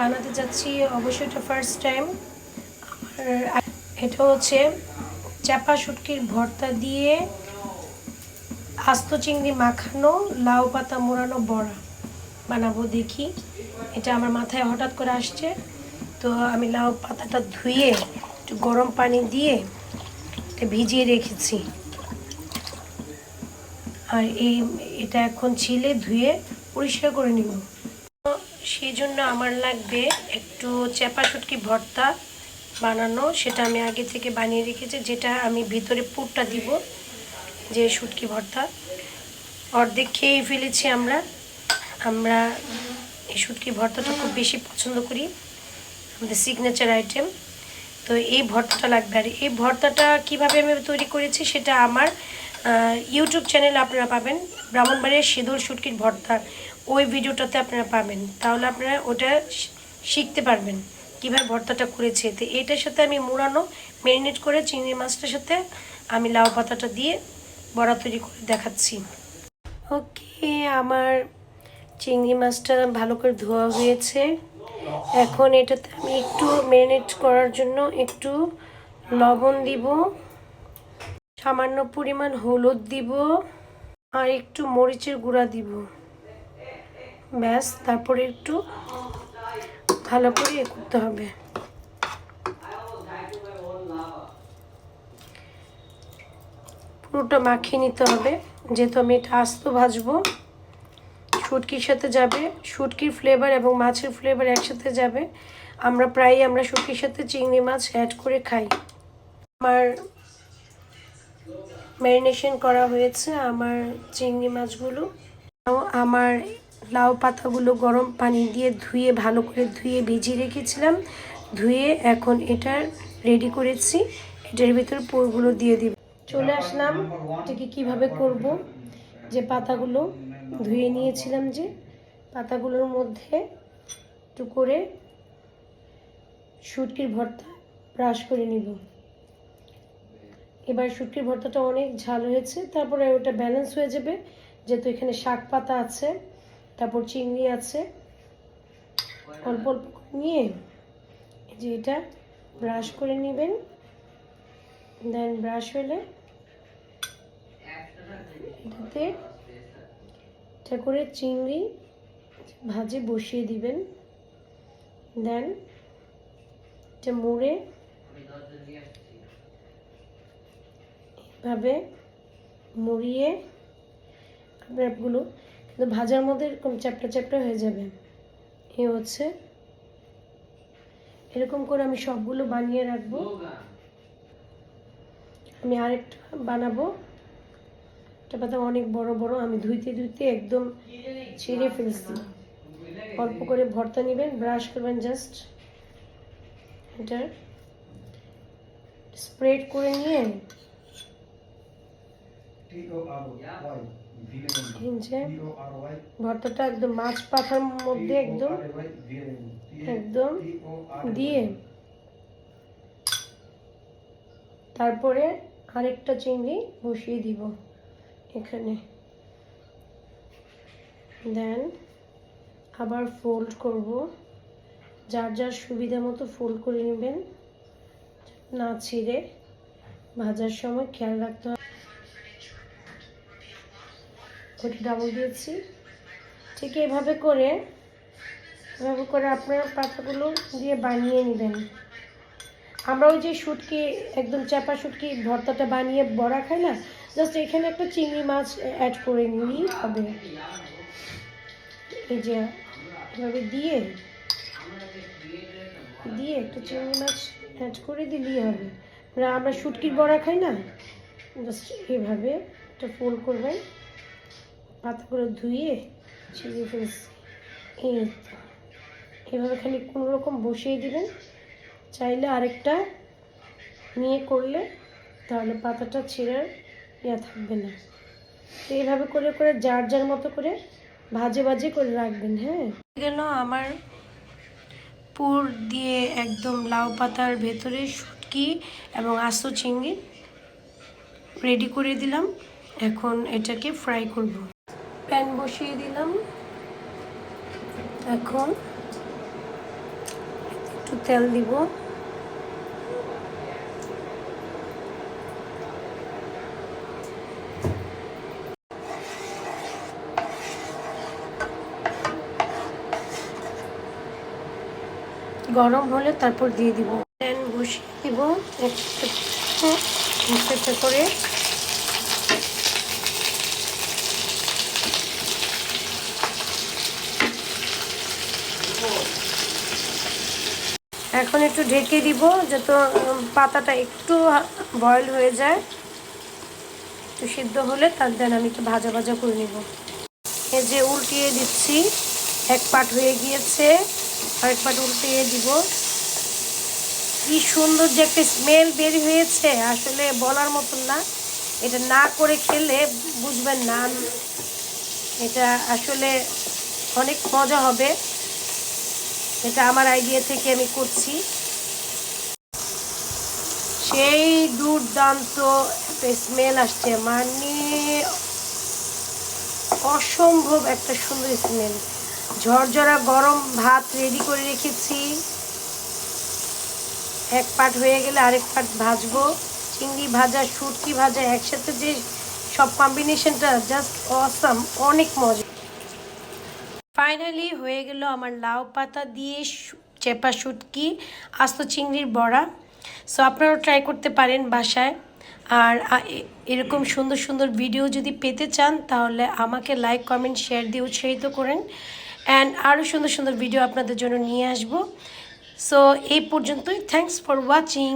বানাতে যাচ্ছি, অবশ্যই এটা ফার্স্ট টাইম এটা হচ্ছে চাপা শুটকির ভর্তা দিয়ে আস্ত চিংড়ি মাখানো, লাউ পাতা মোড়ানো বড়া। বানাবো দেখি। এটা আমার মাথায় হঠাৎ করে আসছে। তো আমি লাউ পাতাটা ধুয়ে, একটু গরম পানি দিয়ে এটা ভিজিয়ে রেখেছি। আর এই, এটা এখন ছিলে ধুয়ে পরিষ্কার করে নিব। সেই জন্য আমার লাগবে একটু চেপা শুটকি ভর্তা বানানো, সেটা আমি আগে থেকে বানিয়ে রেখেছি, যেটা আমি ভিতরে পুরটা দিব, যে শুটকি ভর্তা। অর্ধেক খেয়ে ফেলেছি আমরা। আমরা এই শুটকি ভর্তাটা খুব বেশি পছন্দ করি, আমাদের সিগনেচার আইটেম তো এই ভর্তাটা লাগবে। আর এই ভর্তাটা কীভাবে আমি তৈরি করেছি সেটা আমার ইউটিউব চ্যানেলে আপনারা পাবেন। ব্রাহ্মণবাড়ির সিঁদুর শুটকির ভর্তা। ওই ভিডিওটাতে আপনারা পাবেন। তাহলে আপনারা ওটা শিখতে পারবেন কীভাবে ভর্তাটা করেছে। তো এটার সাথে আমি মুড়ানো, ম্যারিনেট করে চিংড়ি মাছটার সাথে আমি লাউ পাতাটা দিয়ে বড়া তৈরি করে দেখাচ্ছি। ওকে, আমার চিংড়ি মাছটা ভালো করে ধোয়া হয়েছে। এখন এটাতে আমি একটু ম্যারিনেট করার জন্য একটু লবণ দিব, সামান্য পরিমাণ হলুদ দিব, আর একটু মরিচের গুঁড়া দিব। ব্যাস, তারপরে একটু ভালো করে এ করতে হবে। পুরোটা মাখিয়ে নিতে হবে, যেহেতু আমি এটা আস্ত ভাজবো। শুটকির সাথে যাবে, শুটকির ফ্লেভার এবং মাছের ফ্লেভার একসাথে যাবে। আমরা প্রায়ই আমরা শুটকির সাথে চিংড়ি মাছ অ্যাড করে খাই। আমার ম্যারিনেশন করা হয়েছে আমার চিংড়ি মাছগুলো। আমার লাউ পাতাগুলো গরম পানি দিয়ে ধুয়ে, ভালো করে ধুয়ে ভিজিয়ে রেখেছিলাম। ধুয়ে এখন এটা রেডি করেছি। এটার ভিতরে পুরগুলো দিয়ে দিব। চলে আসলাম, এটাকে কীভাবে করব? যে পাতাগুলো ধুয়ে নিয়েছিলাম যে পাতাগুলোর মধ্যে একটু করে শুটকির ভর্তা ব্রাশ করে নিব। এবার শুটকির ভর্তাটা অনেক ঝাল হয়েছে, তারপরে ওটা ব্যালেন্স হয়ে যাবে। যেহেতু এখানে শাক পাতা আছে, তারপর চিংড়ি আছে, অল্প অল্প নিয়ে যে এটা ব্রাশ করে নেবেন। দেন ব্রাশ হলে এটাতে এটা করে চিংড়ি ভাজে বসিয়ে দিবেন। দেন এটা মুড়ে এভাবে মুড়িয়ে ব্রেডগুলো কিন্তু ভাজার মধ্যে এরকম চ্যাপটা চ্যাপটা হয়ে যাবে। এ হচ্ছে এরকম করে আমি সবগুলো বানিয়ে রাখব। আমি আরেকটা বানাবো। এটা পাতা অনেক বড় বড়, আমি ধুইতে ধুইতে একদম ছিঁড়ে ফেলছি। অল্প করে ভর্তা নেবেন, ব্রাশ করবেন জাস্ট এটা। স্প্রেড করে নিয়ে ভর্তাটা একদম মাছ পাখার মধ্যে একদম একদম দিয়ে তারপরে আরেকটা চিংড়ি বসিয়ে দিব। এখানে। দেন আবার ফোল্ড করব। যার যার সুবিধা মতো ফোল্ড করে নেবেন, না ছিঁড়ে। ভাজার সময় খেয়াল রাখতে হবে। ওটা ডাবল দিয়েছি। ঠিক এইভাবে করে, এভাবে করে আপনার পাতাগুলো দিয়ে বানিয়ে নেবেন। আমরা ওই যে শুটকি, একদম চাপা শুটকি ভর্তাটা বানিয়ে বড়া খাই না জাস্ট এখানে একটা চিংড়ি মাছ অ্যাড করে নিলেই হবে। এই যে, এভাবে দিয়ে দিয়ে একটা চিংড়ি মাছ অ্যাড করে দিলেই হবে। মানে আমরা শুটকির বড়া খাই না? জাস্ট এভাবে একটা ফোল করবেন, পাতাগুলো ধুয়ে ছিঁড়ে ফেলছি। এই এভাবে খালি কোনো রকম বসিয়ে দিবেন। চাইলে আরেকটা নিয়ে করলে তাহলে পাতাটা ছিঁড়ার ইয়া থাকবে না। তো এইভাবে করে করে, যার যার মতো করে ভাজে ভাজে করে রাখবেন হ্যাঁ? গেল আমার পুর দিয়ে একদম লাউ পাতার ভেতরে শুটকি এবং আস্ত চিংড়ি রেডি করে দিলাম। এখন এটাকে ফ্রাই করব। প্যান বসিয়ে দিলাম। এখন একটু তেল দিব। গরম হলে তারপর দিয়ে দিব। প্যান বসিয়ে দিব একটা একটা করে। এখন একটু ঢেকে দিব যাতে পাতাটা একটু বয়েল হয়ে যায়। একটু সিদ্ধ হলে তার দেন আমি একটু ভাজা ভাজা করে নিব। এই যে উল্টিয়ে দিচ্ছি, এক পাট হয়ে গিয়েছে। পাট উল্টিয়ে দিব। কি সুন্দর যে একটা স্মেল বের হয়েছে, আসলে বলার মতন না। এটা না করে খেলে বুঝবেন না। এটা আসলে অনেক মজা হবে। এটা আমার আইডিয়া থেকে আমি করছি। সেই দুর্দান্ত একটা স্মেল আসছে মানে অসম্ভব একটা সুন্দর স্মেল ঝরঝরা গরম ভাত রেডি করে রেখেছি। এক পাট হয়ে গেলে আরেক পাট ভাজবো। চিংড়ি ভাজা, শুটকি ভাজা একসাথে যে সব কম্বিনেশনটা জাস্ট অসাম অনেক মজা। ফাইনালি হয়ে গেল আমার লাউ পাতা দিয়ে চেপা শুটকি, আস্ত চিংড়ির বড়া। সো আপনারাও ট্রাই করতে পারেন বাসায়। আর এরকম সুন্দর সুন্দর ভিডিও যদি পেতে চান, তাহলে আমাকে লাইক কমেন্ট শেয়ার দিয়ে উৎসাহিত করেন। অ্যান্ড আরও সুন্দর সুন্দর ভিডিও আপনাদের জন্য নিয়ে আসব। সো এই পর্যন্তই। Thanks for watching